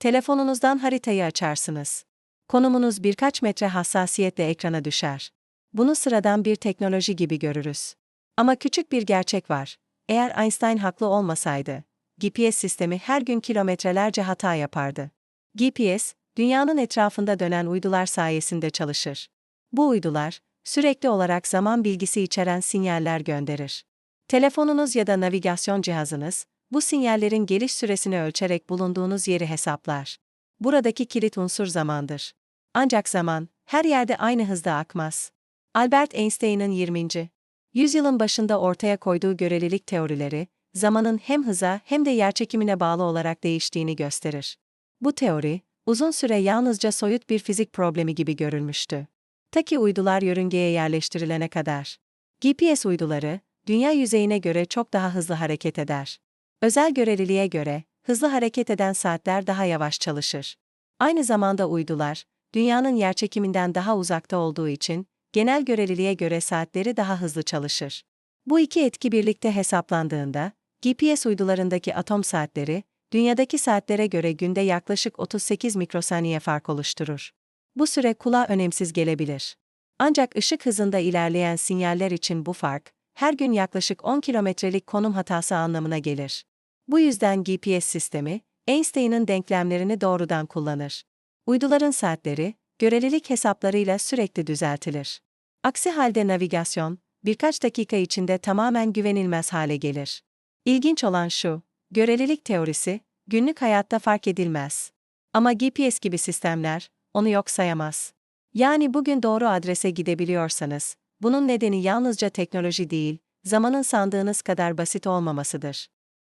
Telefonunuzdan haritayı açarsınız. Konumunuz birkaç metre hassasiyetle ekrana düşer. Bunu sıradan bir teknoloji gibi görürüz. Ama küçük bir gerçek var. Eğer Einstein haklı olmasaydı, GPS sistemi her gün kilometrelerce hata yapardı. GPS, dünyanın etrafında dönen uydular sayesinde çalışır. Bu uydular, sürekli olarak zaman bilgisi içeren sinyaller gönderir. Telefonunuz ya da navigasyon cihazınız, bu sinyallerin geliş süresini ölçerek bulunduğunuz yeri hesaplar. Buradaki kilit unsur zamandır. Ancak zaman, her yerde aynı hızda akmaz. Albert Einstein'ın 20. yüzyılın başında ortaya koyduğu görelilik teorileri, zamanın hem hıza hem de yerçekimine bağlı olarak değiştiğini gösterir. Bu teori, uzun süre yalnızca soyut bir fizik problemi gibi görülmüştü. Ta ki uydular yörüngeye yerleştirilene kadar. GPS uyduları, dünya yüzeyine göre çok daha hızlı hareket eder. Özel göreliliğe göre, hızlı hareket eden saatler daha yavaş çalışır. Aynı zamanda uydular, dünyanın yerçekiminden daha uzakta olduğu için, genel göreliliğe göre saatleri daha hızlı çalışır. Bu iki etki birlikte hesaplandığında, GPS uydularındaki atom saatleri, dünyadaki saatlere göre günde yaklaşık 38 mikrosaniye fark oluşturur. Bu süre kulağa önemsiz gelebilir. Ancak ışık hızında ilerleyen sinyaller için bu fark, her gün yaklaşık 10 kilometrelik konum hatası anlamına gelir. Bu yüzden GPS sistemi, Einstein'ın denklemlerini doğrudan kullanır. Uyduların saatleri, görelilik hesaplarıyla sürekli düzeltilir. Aksi halde navigasyon, birkaç dakika içinde tamamen güvenilmez hale gelir. İlginç olan şu, görelilik teorisi, günlük hayatta fark edilmez. Ama GPS gibi sistemler, onu yok sayamaz. Yani bugün doğru adrese gidebiliyorsanız, bunun nedeni yalnızca teknoloji değil, zamanın sandığınız kadar basit olmamasıdır.